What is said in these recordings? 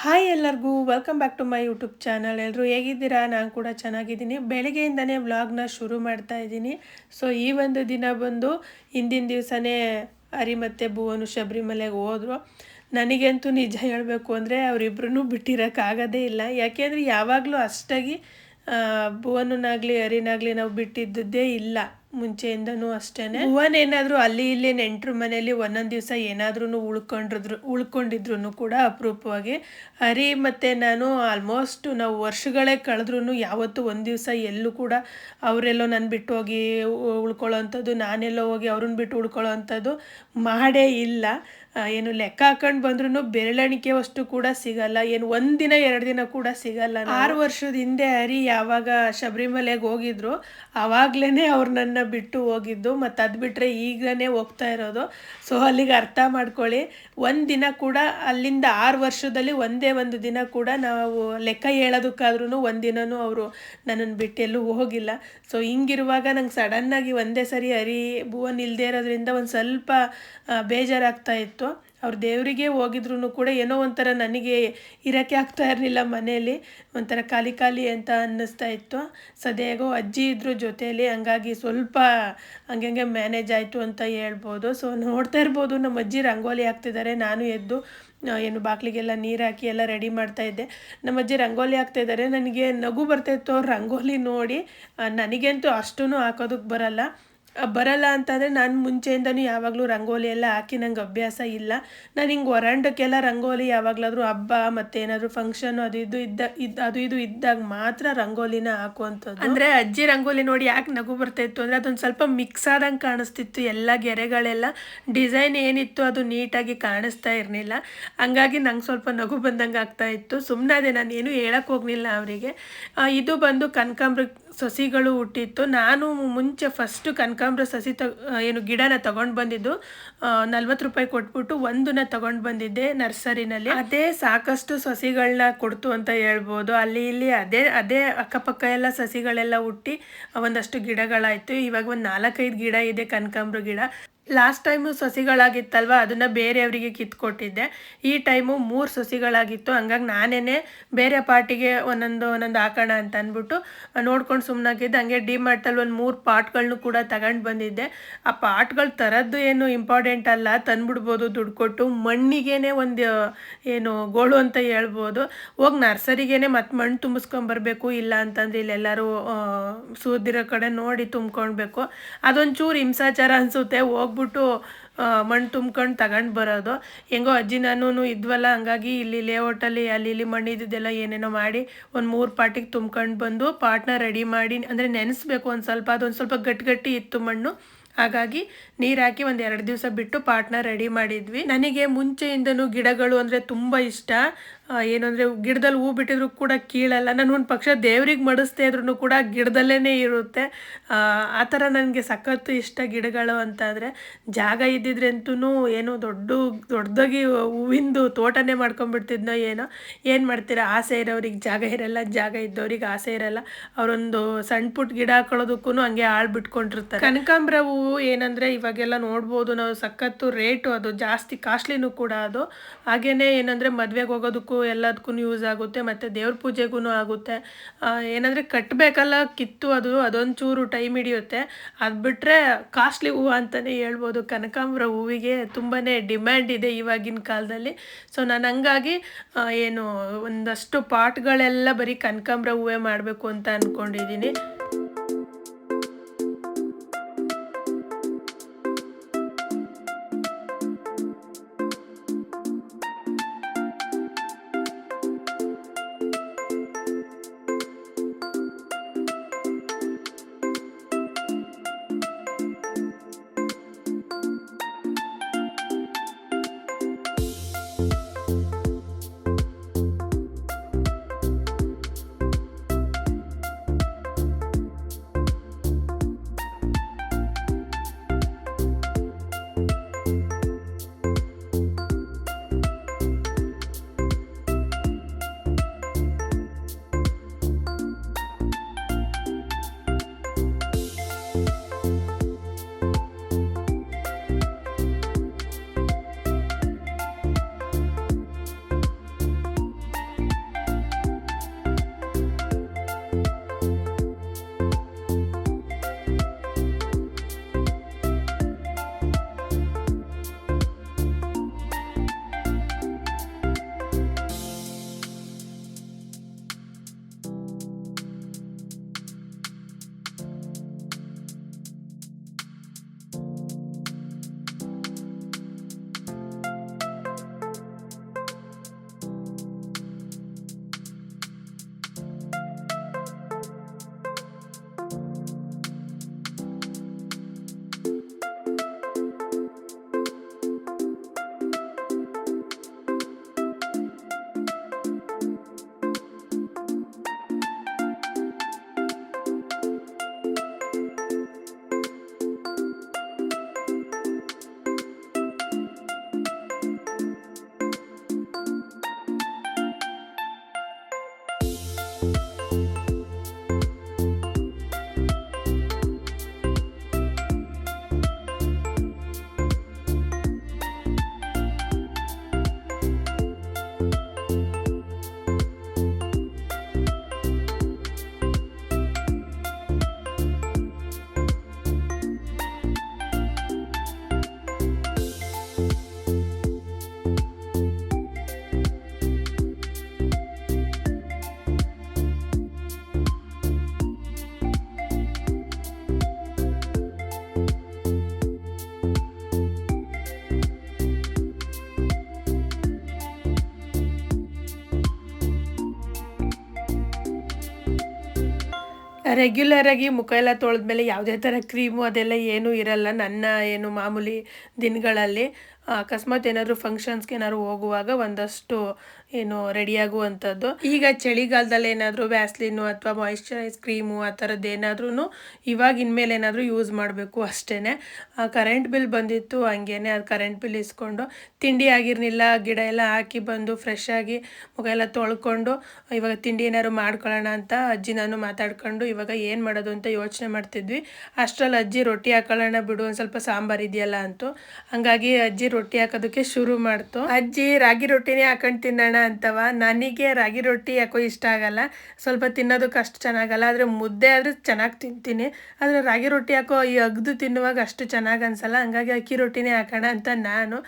Hi ಎಲ್ಲರಿಗೂ welcome back to my YouTube channel ಎಲ್ಲರೂ ಹೇಗಿದ್ದೀರಾ? ನಾನು ಕೂಡ ಚೆನ್ನಾಗಿದ್ದೀನಿ. ಬೆಳಗ್ಗೆಯಿಂದನೇ ವ್ಲಾಗ್ನ ಶುರು ಮಾಡ್ತಾ ಇದ್ದೀನಿ. ಸೊ ಈ ಒಂದು ದಿನ ಬಂದು ಹಿಂದಿನ ದಿವಸನೇ ಹರಿ ಮತ್ತು ಭುವನು ಶಬರಿಮಲೆಗೆ ಹೋದರು. ನನಗಂತೂ ನಿಜ ಹೇಳಬೇಕು ಅಂದರೆ ಅವರಿಬ್ಬರೂ ಬಿಟ್ಟಿರೋಕ್ಕಾಗೋದೇ ಇಲ್ಲ. ಯಾಕೆಂದರೆ ಯಾವಾಗಲೂ ಅಷ್ಟಾಗಿ ಭುವನನ್ನಾಗಲಿ ಹರಿನಾಗಲಿ ನಾವು ಬಿಟ್ಟಿದ್ದೇ ಇಲ್ಲ. ಮುಂಚೆಯಿಂದನೂ ಅಷ್ಟೇ ಭುವನ್ ಏನಾದರೂ ಅಲ್ಲಿ ಇಲ್ಲಿ ನೆಂಟ್ರ ಮನೆಯಲ್ಲಿ ಒಂದೊಂದು ದಿವಸ ಏನಾದ್ರೂ ಉಳ್ಕೊಂಡಿದ್ರು ಉಳ್ಕೊಂಡಿದ್ರು ಕೂಡ ಅಪರೂಪವಾಗಿ. ಹರಿ ಮತ್ತು ನಾನು ಆಲ್ಮೋಸ್ಟ್ ನಾವು ವರ್ಷಗಳೇ ಕಳೆದ್ರೂ ಯಾವತ್ತೂ ಒಂದು ದಿವಸ ಎಲ್ಲೂ ಕೂಡ ಅವರೆಲ್ಲೋ ನನ್ನ ಬಿಟ್ಟು ಹೋಗಿ ಉಳ್ಕೊಳ್ಳೋ ಅಂಥದ್ದು ನಾನೆಲ್ಲೋ ಹೋಗಿ ಅವ್ರನ್ನ ಬಿಟ್ಟು ಉಳ್ಕೊಳ್ಳೋ ಅಂಥದ್ದು ಮಾಡೇ ಇಲ್ಲ. ಏನು ಲೆಕ್ಕ ಹಾಕೊಂಡು ಬಂದ್ರೂ ಬೆರಳೆಣಿಕೆ ವಸ್ತು ಕೂಡ ಸಿಗಲ್ಲ. ಏನು ಒಂದಿನ ಎರಡು ದಿನ ಕೂಡ ಸಿಗಲ್ಲ ಆರು ವರ್ಷದ ಹಿಂದೆ ಹರಿ ಯಾವಾಗ ಶಬರಿಮಲೆಗೆ ಹೋಗಿದ್ರು ಆವಾಗಲೇ ಅವ್ರು ನನ್ನ ಬಿಟ್ಟು ಹೋಗಿದ್ದು. ಮತ್ತು ಅದು ಬಿಟ್ಟರೆ ಈಗಲೇ ಹೋಗ್ತಾ ಇರೋದು. ಸೊ, ಅಲ್ಲಿಗೆ ಅರ್ಥ ಮಾಡ್ಕೊಳ್ಳಿ. ಒಂದು ದಿನ ಕೂಡ, ಅಲ್ಲಿಂದ ಆರು ವರ್ಷದಲ್ಲಿ ಒಂದೇ ಒಂದು ದಿನ ಕೂಡ ನಾವು ಲೆಕ್ಕ ಹೇಳೋದಕ್ಕಾದ್ರೂ ಒಂದಿನೂ ಅವರು ನನ್ನನ್ನು ಬಿಟ್ಟು ಎಲ್ಲೂ ಹೋಗಿಲ್ಲ. ಸೊ, ಹಿಂಗಿರುವಾಗ ನಂಗೆ ಸಡನ್ನಾಗಿ ಒಂದೇ ಸರಿ ಹರಿ, ಭುವನ್ ಇಲ್ಲದೆ ಇರೋದ್ರಿಂದ ಒಂದು ಸ್ವಲ್ಪ ಬೇಜಾರಾಗ್ತಾ ಇತ್ತು. ಅವ್ರ ದೇವರಿಗೆ ಹೋಗಿದ್ರು ಕೂಡ ಏನೋ ಒಂಥರ ನನಗೆ ಇರೋಕ್ಕೆ ಆಗ್ತಾ ಇರಲಿಲ್ಲ ಮನೆಯಲ್ಲಿ. ಒಂಥರ ಖಾಲಿ ಖಾಲಿ ಅಂತ ಅನ್ನಿಸ್ತಾ ಇತ್ತು. ಸದ್ಯಾಗೋ ಅಜ್ಜಿ ಇದ್ರು ಜೊತೆಯಲ್ಲಿ ಹಂಗಾಗಿ ಸ್ವಲ್ಪ ಹಂಗೆ ಮ್ಯಾನೇಜ್ ಆಯಿತು ಅಂತ ಹೇಳ್ಬೋದು. ಸೊ ನೋಡ್ತಾ ಇರ್ಬೋದು ನಮ್ಮ ಅಜ್ಜಿ ರಂಗೋಲಿ ಹಾಕ್ತಿದ್ದಾರೆ. ನಾನು ಎದ್ದು ಏನು ಬಾಗಿಲಿಗೆಲ್ಲ ನೀರು ಹಾಕಿ ಎಲ್ಲ ರೆಡಿ ಮಾಡ್ತಾ ಇದ್ದೆ. ನಮ್ಮ ಅಜ್ಜಿ ರಂಗೋಲಿ ಹಾಕ್ತಾ ಇದ್ದಾರೆ ನನಗೆ ನಗು ಬರ್ತಾಯಿತ್ತು ಇತ್ತು ರಂಗೋಲಿ ನೋಡಿ ನನಗಂತೂ ಅಷ್ಟೂ ಹಾಕೋದಕ್ಕೆ ಬರಲ್ಲ. ಬರಲ್ಲ ಅಂತಂದರೆ ನಾನು ಮುಂಚೆಯಿಂದನೂ ಯಾವಾಗಲೂ ರಂಗೋಲಿ ಎಲ್ಲ ಹಾಕಿ ನಂಗೆ ಅಭ್ಯಾಸ ಇಲ್ಲ. ನಾನು ಹಿಂಗೆ ಹೊರಾಂಡಕ್ಕೆಲ್ಲ ರಂಗೋಲಿ ಯಾವಾಗಲಾದರೂ ಹಬ್ಬ ಮತ್ತು ಏನಾದರೂ ಫಂಕ್ಷನ್ ಅದು ಇದು ಇದ್ದ, ಇದು, ಅದು ಇದು ಇದ್ದಾಗ ಮಾತ್ರ ರಂಗೋಲಿನ ಹಾಕುವಂಥದ್ದು. ಅಂದರೆ ಅಜ್ಜಿ ರಂಗೋಲಿ ನೋಡಿ ಯಾಕೆ ನಗು ಬರ್ತಾಯಿತ್ತು ಅಂದರೆ ಅದೊಂದು ಸ್ವಲ್ಪ ಮಿಕ್ಸ್ ಆದಂಗೆ ಕಾಣಿಸ್ತಿತ್ತು. ಎಲ್ಲ ಗೆರೆಗಳೆಲ್ಲ ಡಿಸೈನ್ ಏನಿತ್ತು ಅದು ನೀಟಾಗಿ ಕಾಣಿಸ್ತಾ ಇರಲಿಲ್ಲ. ಹಂಗಾಗಿ ನಂಗೆ ಸ್ವಲ್ಪ ನಗು ಬಂದಂಗೆ ಆಗ್ತಾ ಇತ್ತು. ಸುಮ್ಮನೆ ಅದೇ ನಾನು ಏನೂ ಹೇಳಕ್ಕೆ ಹೋಗಲಿಲ್ಲ ಅವರಿಗೆ. ಇದು ಬಂದು ಕನಕಾಂಬ್ರ ಸಸಿಗಳು ಹುಟ್ಟಿತ್ತು. ನಾನು ಮುಂಚೆ ಫಸ್ಟು ಕನಕಾಂಬ್ರ ಸಸಿ ತ ಏನು ಗಿಡನ ತಗೊಂಡು ಬಂದಿದ್ದು ನಲ್ವತ್ತು ರೂಪಾಯಿ ಕೊಟ್ಬಿಟ್ಟು ಒಂದನ್ನ ತಗೊಂಡು ಬಂದಿದ್ದೆ ನರ್ಸರಿನಲ್ಲಿ. ಅದೇ ಸಾಕಷ್ಟು ಸಸಿಗಳನ್ನ ಕೊಡ್ತು ಅಂತ ಹೇಳ್ಬೋದು. ಅಲ್ಲಿ ಇಲ್ಲಿ ಅದೇ ಅದೇ ಅಕ್ಕಪಕ್ಕ ಎಲ್ಲ ಸಸಿಗಳೆಲ್ಲ ಹುಟ್ಟಿ, ಒಂದಷ್ಟು ಗಿಡಗಳಾಯಿತು. ಇವಾಗ ಒಂದು ನಾಲ್ಕೈದು ಗಿಡ ಇದೆ ಕನಕಾಂಬ್ರ ಗಿಡ. ಲಾಸ್ಟ್ ಟೈಮು ಸಸಿಗಳಾಗಿತ್ತಲ್ವ? ಅದನ್ನು ಬೇರೆಯವರಿಗೆ ಕಿತ್ಕೊಟ್ಟಿದ್ದೆ. ಈ ಟೈಮು ಮೂರು ಸಸಿಗಳಾಗಿತ್ತು. ಹಂಗಾಗಿ ನಾನೇ ಬೇರೆ ಪಾರ್ಟಿಗೆ ಒಂದೊಂದು ಒಂದೊಂದು ಹಾಕೋಣ ಅಂತ ಅಂದ್ಬಿಟ್ಟು ನೋಡ್ಕೊಂಡು ಸುಮ್ಮನಾಗಿದ್ದೆ ಹಂಗೆ ಡಿ ಮಾರ್ಟಲ್ಲಿ ಒಂದು ಮೂರು ಪಾಟ್ಗಳನ್ನು ಕೂಡ ತಗೊಂಡು ಬಂದಿದ್ದೆ. ಆ ಪಾಟ್ಗಳು ತರದ್ದು ಏನು ಇಂಪಾರ್ಟೆಂಟ್ ಅಲ್ಲ. ತಂದ್ಬಿಡ್ಬೋದು ದುಡ್ಡು ಕೊಟ್ಟು, ಮಣ್ಣಿಗೇನೆ ಒಂದು ಏನು ಗೋಳು ಅಂತ ಹೇಳ್ಬೋದು. ಹೋಗಿ ನರ್ಸರಿಗೇನೆ ಮತ್ತೆ ಮಣ್ಣು ತುಂಬಿಸ್ಕೊಂಬರ್ಬೇಕು ಇಲ್ಲ ಅಂತಂದ್ರೆ ಇಲ್ಲೆಲ್ಲರೂ ಸೂದಿರೋ ಕಡೆ ನೋಡಿ ತುಂಬ್ಕೊಳ್ಬೇಕು ಅದೊಂಚೂರು ಹಿಂಸಾಚಾರ ಅನಿಸುತ್ತೆ. ಹೋಗ್ಬಿಟ್ಟು ಮಣ್ಣು ತುಂಬ್ಕೊಂಡು ತಗೊಂಡು ಬರೋದು. ಹೆಂಗೋ ಅಜ್ಜಿ ನಾನು ಇದ್ವಲ್ಲ, ಹಂಗಾಗಿ ಇಲ್ಲಿ ಲೇಔಟಲ್ಲಿ ಅಲ್ಲಿ ಇಲ್ಲಿ ಮಣ್ಣು ಇದ್ದಿದ್ದೆಲ್ಲ ಏನೇನೋ ಮಾಡಿ ಒಂದು ಮೂರು ಪಾಟಿಗೆ ತುಂಬ್ಕೊಂಡು ಬಂದು, ಪಾಟ್ನ ರೆಡಿ ಮಾಡಿ, ಅಂದರೆ ನೆನೆಸ್ಬೇಕು ಒಂದು ಸ್ವಲ್ಪ, ಅದೊಂದು ಸ್ವಲ್ಪ ಗಟ್ಟಿ ಗಟ್ಟಿ ಇತ್ತು ಮಣ್ಣು. ಹಾಗಾಗಿ ನೀರು ಹಾಕಿ ಒಂದು ಎರಡು ದಿವಸ ಬಿಟ್ಟು ಪಾಟ್ನ ರೆಡಿ ಮಾಡಿದ್ವಿ. ನನಗೆ ಮುಂಚೆಯಿಂದನೂ ಗಿಡಗಳು ಅಂದರೆ ತುಂಬ ಇಷ್ಟ. ಏನು ಅಂದರೆ ಗಿಡದಲ್ಲಿ ಹೂ ಬಿಟ್ಟಿದ್ರು ಕೂಡ ಕೀಳಲ್ಲ. ನಾನು ಒಂದು ಪಕ್ಷ ದೇವ್ರಿಗೆ ಮಡಿಸ್ತಾ ಇದ್ರು ಕೂಡ ಗಿಡದಲ್ಲೇ ಇರುತ್ತೆ. ಆ, ಥರ ನನಗೆ ಸಖತ್ತು ಇಷ್ಟ ಗಿಡಗಳು ಅಂತಂದರೆ ಜಾಗ ಇದ್ದಿದ್ರಂತೂ ಏನು ದೊಡ್ಡ ದೊಡ್ಡದಾಗಿ ಹೂವಿಂದು ತೋಟನೇ ಮಾಡ್ಕೊಂಡ್ಬಿಡ್ತಿದ್ನೋ ಏನೋ. ಏನು ಮಾಡ್ತೀರಾ? ಆಸೆ ಇರೋರಿಗೆ ಜಾಗ ಇರಲ್ಲ ಜಾಗ ಇದ್ದವ್ರಿಗೆ ಆಸೆ ಇರಲ್ಲ. ಅವರೊಂದು ಸಣ್ಣ ಪುಟ್ಟ ಗಿಡ ಹಾಕೊಳ್ಳೋದಕ್ಕೂ ಹಂಗೆ ಆಳ್ ಬಿಟ್ಕೊಂಡಿರ್ತಾರೆ. ಕನಕಾಂಬ್ರ ಹೂವು ಏನಂದರೆ ಇವಾಗೆಲ್ಲ ನೋಡ್ಬೋದು, ನಾವು ಸಖತ್ತು ರೇಟು ಅದು, ಜಾಸ್ತಿ ಕಾಸ್ಟ್ಲಿನೂ ಕೂಡ ಅದು. ಹಾಗೆಯೇ ಏನಂದರೆ ಮದುವೆಗೆ ಹೋಗೋದಕ್ಕೂ ಎಲ್ಲದಕ್ಕೂ ಯೂಸ್ ಆಗುತ್ತೆ, ಮತ್ತು ದೇವ್ರ ಪೂಜೆಗೂ ಆಗುತ್ತೆ. ಏನಂದರೆ ಕಟ್ಟಬೇಕಲ್ಲ ಕಿತ್ತು ಅದು, ಅದೊಂಚೂರು ಟೈಮ್ ಹಿಡಿಯುತ್ತೆ. ಅದು ಬಿಟ್ಟರೆ ಕಾಸ್ಟ್ಲಿ ಹೂವು ಅಂತಲೇ ಹೇಳ್ಬೋದು. ಕನಕಾಂಬ್ರ ಹೂವಿಗೆ ತುಂಬಾ ಡಿಮ್ಯಾಂಡ್ ಇದೆ ಇವಾಗಿನ ಕಾಲದಲ್ಲಿ. ಸೊ ನಾನು ಹಂಗಾಗಿ ಏನು ಒಂದಷ್ಟು ಪಾಟ್ಗಳೆಲ್ಲ ಬರೀ ಕನಕಾಂಬ್ರ ಹೂವೇ ಮಾಡಬೇಕು ಅಂತ ಅಂದ್ಕೊಂಡಿದ್ದೀನಿ ರೆಗ್ಯುಲರ್ ಆಗಿ ಮುಖ ಎಲ್ಲ ತೊಳೆದ್ಮೇಲೆ ಯಾವುದೇ ಥರ ಕ್ರೀಮು ಅದೆಲ್ಲ ಏನೂ ಇರಲ್ಲ. ನನ್ನ ಏನು ಮಾಮೂಲಿ ದಿನಗಳಲ್ಲಿ ಅಕಸ್ಮಾತ್ ಏನಾದರೂ ಫಂಕ್ಷನ್ಸ್ಗೆ ಏನಾದ್ರು ಹೋಗುವಾಗ ಒಂದಷ್ಟು ಏನು ರೆಡಿಯಾಗುವಂಥದ್ದು. ಈಗ ಚಳಿಗಾಲದಲ್ಲಿ ಏನಾದರೂ ವ್ಯಾಸ್ಲಿನ್ನು ಅಥವಾ ಮಾಯಿಶ್ಚರೈಸ್ ಕ್ರೀಮು ಆ ಥರದ್ದು ಏನಾದ್ರೂ ಇವಾಗ ಇನ್ಮೇಲೆ ಏನಾದರೂ ಯೂಸ್ ಮಾಡಬೇಕು ಅಷ್ಟೇ ಕರೆಂಟ್ ಬಿಲ್ ಬಂದಿತ್ತು ಹಂಗೇನೆ ಅದು ಕರೆಂಟ್ ಬಿಲ್ ಇಸ್ಕೊಂಡು ತಿಂಡಿ ಆಗಿರಲಿಲ್ಲ, ಗಿಡ ಎಲ್ಲ ಹಾಕಿ ಬಂದು ಫ್ರೆಶ್ ಆಗಿ ಮುಖ ಎಲ್ಲ ತೊಳ್ಕೊಂಡು ಇವಾಗ ತಿಂಡಿ ಏನಾದ್ರು ಮಾಡ್ಕೊಳ್ಳೋಣ ಅಂತ ಅಜ್ಜಿ ನಾನು ಮಾತಾಡ್ಕೊಂಡು ಇವಾಗ ಏನು ಮಾಡೋದು ಅಂತ ಯೋಚನೆ ಮಾಡ್ತಿದ್ವಿ. ಅಷ್ಟರಲ್ಲಿ ಅಜ್ಜಿ ರೊಟ್ಟಿ ಹಾಕೊಳ್ಳೋಣ ಬಿಡು, ಒಂದು ಸ್ವಲ್ಪ ಸಾಂಬಾರು ಇದೆಯಲ್ಲ ಅಂತು. ಹಂಗಾಗಿ ಅಜ್ಜಿ ರೊಟ್ಟಿ ಹಾಕೋದಕ್ಕೆ ಶುರು ಮಾಡ್ತು. ಅಜ್ಜಿ ರಾಗಿ ರೊಟ್ಟಿನೇ ಹಾಕೊಂಡು ತಿನ್ನೋಣ ಅಂತವ. ನನಗೆ ರಾಗಿ ರೊಟ್ಟಿ ಯಾಕೋ ಇಷ್ಟ ಆಗಲ್ಲ. ಸ್ವಲ್ಪ ತಿನ್ನೋದಕ್ಕೆ ಅಷ್ಟು ಚೆನ್ನಾಗಲ್ಲ. ಆದರೆ ಮುದ್ದೆ ಆದರೆ ಚೆನ್ನಾಗಿ ತಿಂತೀನಿ. ಆದರೆ ರಾಗಿ ರೊಟ್ಟಿ ಯಾಕೋ ಈ ಅಗ್ದು ತಿನ್ನುವಾಗ ಅಷ್ಟು ಚೆನ್ನಾಗಿ ಅನ್ಸಲ್ಲ. ಹಂಗಾಗಿ ಅಕ್ಕಿ ರೊಟ್ಟಿನೇ ಹಾಕೋಣ ಅಂತ ನಾನು.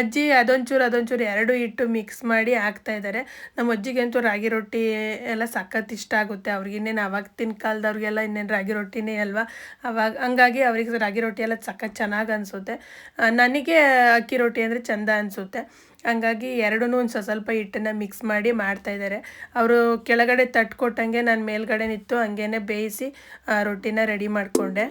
ಅಜ್ಜಿ ಅದೊಂಚೂರು ಅದೊಂಚೂರು ಎರಡು ಇಟ್ಟು ಮಿಕ್ಸ್ ಮಾಡಿ ಹಾಕ್ತಾ ಇದ್ದಾರೆ. ನಮ್ಮ ಅಜ್ಜಿಗಂತೂ ರಾಗಿ ರೊಟ್ಟಿ ಎಲ್ಲ ಸಖತ್ ಇಷ್ಟ ಆಗುತ್ತೆ. ಅವ್ರಿಗೆ ಇನ್ನೇನು ಅವಾಗಿನ ಕಾಲದವ್ರಿಗೆಲ್ಲ ಇನ್ನೇನು ರಾಗಿ ರೊಟ್ಟಿನೇ ಅಲ್ವಾ? ಅವಾಗ ಹಂಗಾಗಿ ಅವ್ರಿಗೆ ರಾಗಿ ರೊಟ್ಟಿ ಎಲ್ಲ ಸಖತ್ ಚೆನ್ನಾಗಿ ಅನಿಸುತ್ತೆ. ನನಗೆ ಅಕ್ಕಿ ರೊಟ್ಟಿ ಅಂದರೆ ಚೆಂದ ಅನಿಸುತ್ತೆ. ಹಂಗಾಗಿ ಎರಡೂ ಒಂದು ಸ್ವಲ್ಪ ಹಿಟ್ಟನ್ನು ಮಿಕ್ಸ್ ಮಾಡಿ ಮಾಡ್ತಾಯಿದ್ದಾರೆ ಅವರು ಕೆಳಗಡೆ ತಟ್ಕೊಟ್ಟಂಗೆ ನಾನು ಮೇಲ್ಗಡೆ ನಿಂತು ಹಂಗೇನೆ ಬೇಯಿಸಿ ರೊಟ್ಟಿನ ರೆಡಿ ಮಾಡಿಕೊಂಡೆ.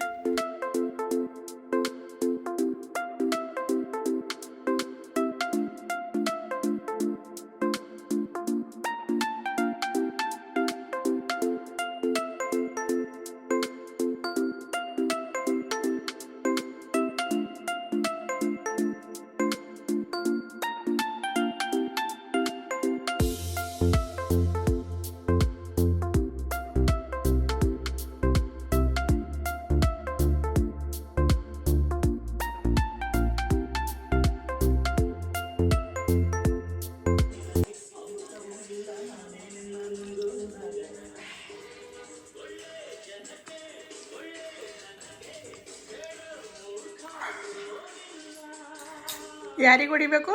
ಯಾರಿಗೆ ಹೊಡಿಬೇಕು?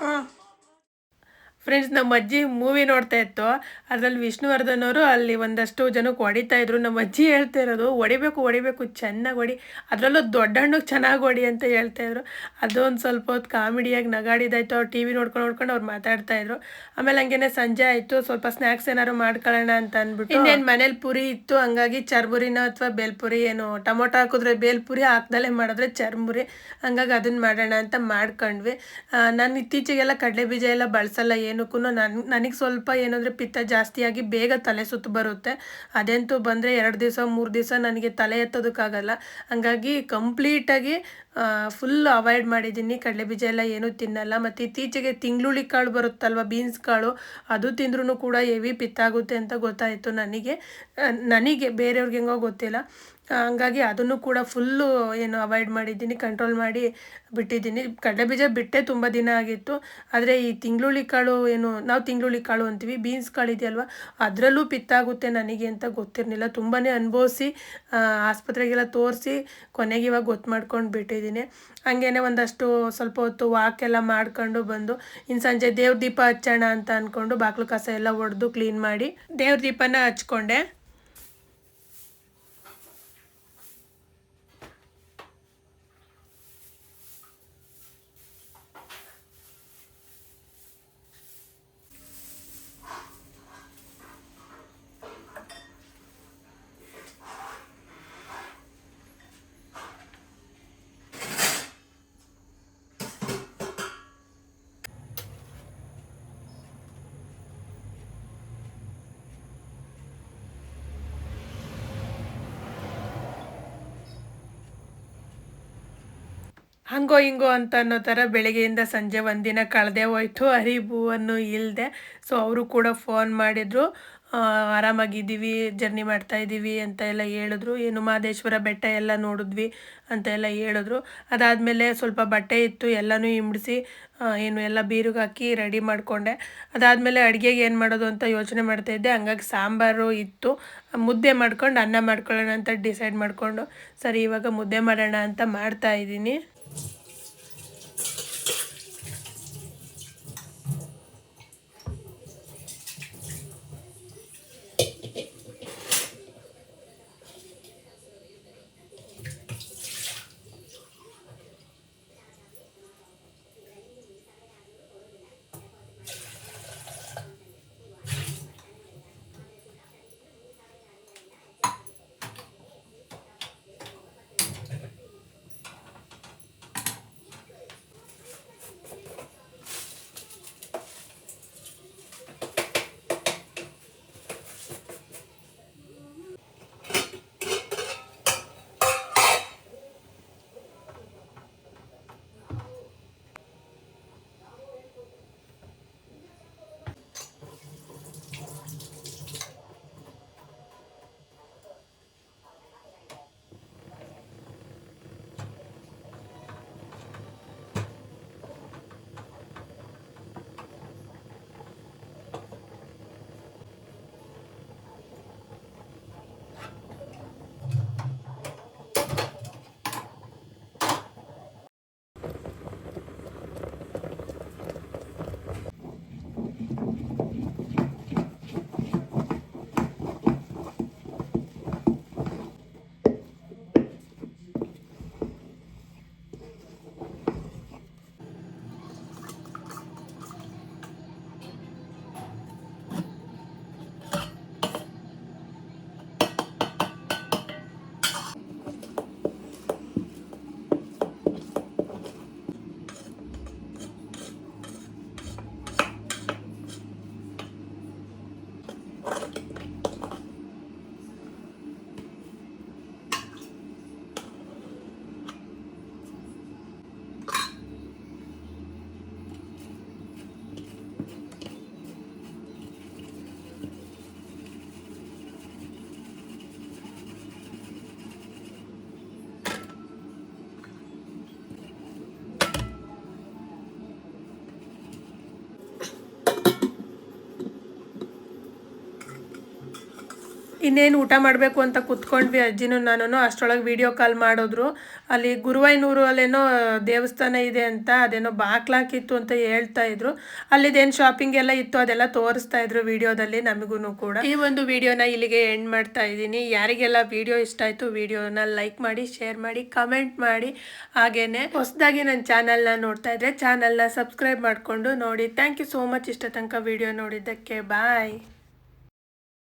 ಹಾಂ. ಫ್ರೆಂಡ್ಸ್ ನಮ್ಮ ಅಜ್ಜಿ ಮೂವಿ ನೋಡ್ತಾ ಇತ್ತು. ಅದರಲ್ಲಿ ವಿಷ್ಣುವರ್ಧನ್ ಅವರು ಅಲ್ಲಿ ಒಂದಷ್ಟು ಜನಕ್ಕೆ ಹೊಡಿತಾ ಇದ್ರು. ನಮ್ಮ ಅಜ್ಜಿ ಹೇಳ್ತಾ ಇರೋದು, ಹೊಡಿಬೇಕು ಹೊಡಿಬೇಕು, ಚೆನ್ನಾಗಿ ಹೊಡಿ. ಅದರಲ್ಲೂ ದೊಡ್ಡಣ್ಣಗೆ ಚೆನ್ನಾಗಿ ಹೊಡಿ ಅಂತ ಹೇಳ್ತಾ ಇದ್ರು. ಅದೊಂದು ಸ್ವಲ್ಪ ಹೊತ್ತು ಕಾಮಿಡಿಯಾಗಿ ನಗಾಡಿದಾಯ್ತು. ಅವ್ರು ಟಿ ವಿ ನೋಡ್ಕೊಂಡು ನೋಡ್ಕೊಂಡು ಅವ್ರು ಮಾತಾಡ್ತಾ ಇದ್ರು. ಆಮೇಲೆ ಹಂಗೇನೆ ಸಂಜೆ ಆಯಿತು. ಸ್ವಲ್ಪ ಸ್ನ್ಯಾಕ್ಸ್ ಏನಾದ್ರು ಮಾಡ್ಕೊಳ್ಳೋಣ ಅಂತ ಅಂದ್ಬಿಟ್ಟು ಇನ್ನೇನು ಮನೇಲಿ ಪುರಿ ಇತ್ತು. ಹಂಗಾಗಿ ಚರ್ಮುರಿನ ಅಥವಾ ಬೇಲ್ಪುರಿ ಏನು ಟೊಮೊಟೊ ಹಾಕಿದ್ರೆ ಬೇಲ್ಪುರಿ ಹಾಕ್ದಲ್ಲೇ ಮಾಡಿದ್ರೆ ಚರ್ಮುರಿ ಹಂಗಾಗಿ ಅದನ್ನ ಮಾಡೋಣ ಅಂತ ಮಾಡ್ಕೊಂಡ್ವಿ. ನಾನು ಇತ್ತೀಚೆಗೆಲ್ಲ ಕಡಲೆ ಬೀಜ ಎಲ್ಲ ಬಳಸಲ್ಲ ಏನಕ್ಕೂ ನನ್, ನನಗೆ ಸ್ವಲ್ಪ ಏನಂದರೆ ಪಿತ್ತ ಜಾಸ್ತಿಯಾಗಿ ಬೇಗ ತಲೆ ಸುತ್ತು ಬರುತ್ತೆ. ಅದೆಂತೂ ಬಂದರೆ ಎರಡು ದಿವಸ, ಮೂರು ದಿವಸ ನನಗೆ ತಲೆ ಎತ್ತೋದಕ್ಕಾಗಲ್ಲ. ಹಂಗಾಗಿ ಕಂಪ್ಲೀಟಾಗಿ ಫುಲ್ ಅವಾಯ್ಡ್ ಮಾಡಿದ್ದೀನಿ. ಕಡಲೆ ಬೀಜ ಎಲ್ಲ ಏನೂ ತಿನ್ನಲ್ಲ. ಮತ್ತು ಇತ್ತೀಚೆಗೆ ತಿಂಗಳುಳಿ ಕಾಳು ಬರುತ್ತಲ್ವ, ಬೀನ್ಸ್ ಕಾಳು, ಅದು ತಿಂದ್ರೂ ಕೂಡ ಹೆವಿ ಪಿತ್ತಾಗುತ್ತೆ ಅಂತ ಗೊತ್ತಾಯಿತು ನನಗೆ. ನನಗೆ, ಬೇರೆಯವ್ರಿಗೆ ಹೆಂಗೋ ಗೊತ್ತಿಲ್ಲ. ಹಂಗಾಗಿ ಅದನ್ನು ಕೂಡ ಫುಲ್ಲು ಏನು ಅವಾಯ್ಡ್ ಮಾಡಿದ್ದೀನಿ ಕಂಟ್ರೋಲ್ ಮಾಡಿ ಬಿಟ್ಟಿದ್ದೀನಿ. ಕಡಲೆಬೀಜ ಬಿಟ್ಟೆ ತುಂಬ ದಿನ ಆಗಿತ್ತು. ಆದರೆ ಈ ತಿಂಗಳುಳಿ ಕಾಳು ಏನು, ನಾವು ತಿಂಗಳುಳಿ ಕಾಳು ಅಂತೀವಿ ಬೀನ್ಸ್ ಕಾಳು ಇದೆಯಲ್ವ, ಅದರಲ್ಲೂ ಪಿತ್ತಾಗುತ್ತೆ ನನಗೆ ಅಂತ ಗೊತ್ತಿರಲಿಲ್ಲ. ತುಂಬಾ ಅನುಭವಿಸಿ ಆಸ್ಪತ್ರೆಗೆಲ್ಲ ತೋರಿಸಿ ಕೊನೆಗೆ ಇವಾಗ ಗೊತ್ತು ಮಾಡ್ಕೊಂಡು ಬಿಟ್ಟಿದ್ದೀನಿ. ಹಂಗೇನೆ ಒಂದಷ್ಟು ಸ್ವಲ್ಪ ಹೊತ್ತು ವಾಕ್ ಎಲ್ಲ ಮಾಡ್ಕೊಂಡು ಬಂದು ಇನ್ನು ಸಂಜೆ ದೇವ್ರ ದೀಪ ಹಚ್ಚೋಣ ಅಂತ ಅಂದ್ಕೊಂಡು ಬಾಗಿಲು ಕಸ ಎಲ್ಲ ಒಡೆದು ಕ್ಲೀನ್ ಮಾಡಿ, ದೇವ್ರ ದೀಪನ ಹಚ್ಕೊಂಡೆ. ಹಂಗೋ ಹಿಂಗೋ ಅಂತ ಅನ್ನೋ ಥರ ಬೆಳಗ್ಗೆಯಿಂದ ಸಂಜೆ ಒಂದಿನ ಕಳೆದೇ ಹೋಯ್ತು. ಅನ್ನೋ ಇಲ್ಲದೆ ಸೊ ಅವರು ಕೂಡ ಫೋನ್ ಮಾಡಿದರು. ಆರಾಮಾಗಿದ್ದೀವಿ ಜರ್ನಿ ಮಾಡ್ತಾ ಇದ್ದೀವಿ ಅಂತ ಎಲ್ಲ ಹೇಳಿದ್ರು. ಏನು ಮಹದೇಶ್ವರ ಬೆಟ್ಟ ಎಲ್ಲ ನೋಡಿದ್ವಿ ಅಂತ ಎಲ್ಲ ಹೇಳಿದ್ರು. ಅದಾದಮೇಲೆ ಸ್ವಲ್ಪ ಬಟ್ಟೆ ಇತ್ತು, ಎಲ್ಲನೂ ಹಿಂಬಿಡಿಸಿ ಏನು ಎಲ್ಲ ಬೀರುಗೆ ಹಾಕಿ ರೆಡಿ ಮಾಡಿಕೊಂಡೆ. ಅದಾದಮೇಲೆ ಅಡುಗೆಗೆ ಏನು ಮಾಡೋದು ಅಂತ ಯೋಚನೆ ಮಾಡ್ತಾಯಿದ್ದೆ ಹಂಗಾಗಿ ಸಾಂಬಾರು ಇತ್ತು. ಮುದ್ದೆ ಮಾಡ್ಕೊಂಡು ಅನ್ನ ಮಾಡ್ಕೊಳ್ಳೋಣ ಅಂತ ಡಿಸೈಡ್ ಮಾಡಿಕೊಂಡು, ಸರಿ ಇವಾಗ ಮುದ್ದೆ ಮಾಡೋಣ ಅಂತ ಮಾಡ್ತಾ ಇನ್ನೇನು ಊಟ ಮಾಡಬೇಕು ಅಂತ ಕೂತ್ಕೊಂಡ್ವಿ ಅಜ್ಜಿನೂ ನಾನು ಅಷ್ಟರೊಳಗೆ ವಿಡಿಯೋ ಕಾಲ್ ಮಾಡಿದ್ರು. ಅಲ್ಲಿ ಗುರುವಾಯನೂರು ಅಲ್ಲೇನೋ ದೇವಸ್ಥಾನ ಇದೆ ಅಂತ, ಅದೇನೋ ಬಾಕ್ಲಾಕಿತ್ತು ಅಂತ ಹೇಳ್ತಾ ಇದ್ರು. ಅಲ್ಲಿದೇನು ಶಾಪಿಂಗ್ ಎಲ್ಲ ಇತ್ತು ಅದೆಲ್ಲ ತೋರಿಸ್ತಾ ಇದ್ರು ವಿಡಿಯೋದಲ್ಲಿ ನಮಗೂ ಕೂಡ. ಈ ಒಂದು ವಿಡಿಯೋನ ಇಲ್ಲಿಗೆ ಎಂಡ್ ಮಾಡ್ತಾ ಇದ್ದೀನಿ. ಯಾರಿಗೆಲ್ಲ ವಿಡಿಯೋ ಇಷ್ಟ ಆಯಿತು ವಿಡಿಯೋನ ಲೈಕ್ ಮಾಡಿ ಶೇರ್ ಮಾಡಿ ಕಮೆಂಟ್ ಮಾಡಿ. ಹಾಗೇನೆ ಹೊಸದಾಗಿ ನನ್ನ ಚಾನಲ್ನ ನೋಡ್ತಾ ಇದ್ರೆ ಚಾನಲ್ನ ಸಬ್ಸ್ಕ್ರೈಬ್ ಮಾಡಿಕೊಂಡು ನೋಡಿ. ಥ್ಯಾಂಕ್ ಯು ಸೋ ಮಚ್ ಇಷ್ಟ ತನಕ ವಿಡಿಯೋ ನೋಡಿದ್ದಕ್ಕೆ. ಬಾಯ್